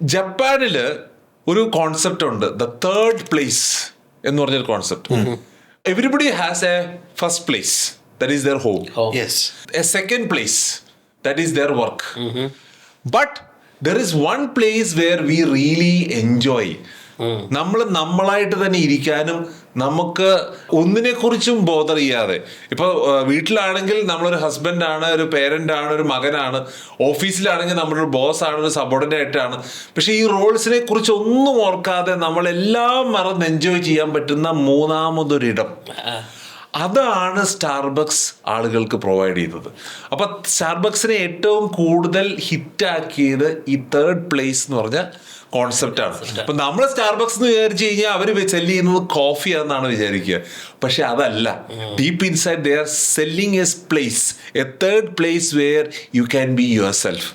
ജപ്പാനിൽ ഒരു കോൺസെപ്റ്റ് ഉണ്ട്. ദ തേർഡ് പ്ലേസ് എന്ന് പറഞ്ഞൊരു concept everybody has a first place that is their home a second place that is their work but there is one place where we really enjoy നമ്മൾ നമ്മളായിട്ട് തന്നെ ഇരിക്കാനും നമുക്ക് ഒന്നിനെ കുറിച്ചും ബോധർ ചെയ്യാതെ ഇപ്പൊ ആ, വീട്ടിലാണെങ്കിൽ നമ്മളൊരു ആണ് ഒരു പേരന്റ് ആണ് ഒരു മകനാണ്. ഓഫീസിലാണെങ്കിൽ നമ്മളൊരു ബോസ് ആണ് ഒരു സബോർഡിനേറ്റ് ആണ്. പക്ഷെ ഈ റോൾസിനെ കുറിച്ച് ഒന്നും ഓർക്കാതെ നമ്മളെല്ലാം മറന്ന് എൻജോയ് ചെയ്യാൻ പറ്റുന്ന മൂന്നാമതൊരിടം. അതാണ് സ്റ്റാർബക്സ് ആളുകൾക്ക് പ്രൊവൈഡ് ചെയ്തത്. അപ്പോൾ സ്റ്റാർബക്സിനെ ഏറ്റവും കൂടുതൽ ഹിറ്റാക്കിയത് ഈ തേർഡ് പ്ലേസ് എന്ന് പറഞ്ഞ കോൺസെപ്റ്റാണ് അപ്പം നമ്മൾ സ്റ്റാർബക്സ് എന്ന് വിചാരിച്ചു കഴിഞ്ഞാൽ അവർ സെൽ ചെയ്യുന്നത് കോഫി ആണെന്നാണ് വിചാരിക്കുക. പക്ഷെ അതല്ല. Deep inside they are selling as place a third place where you can be yourself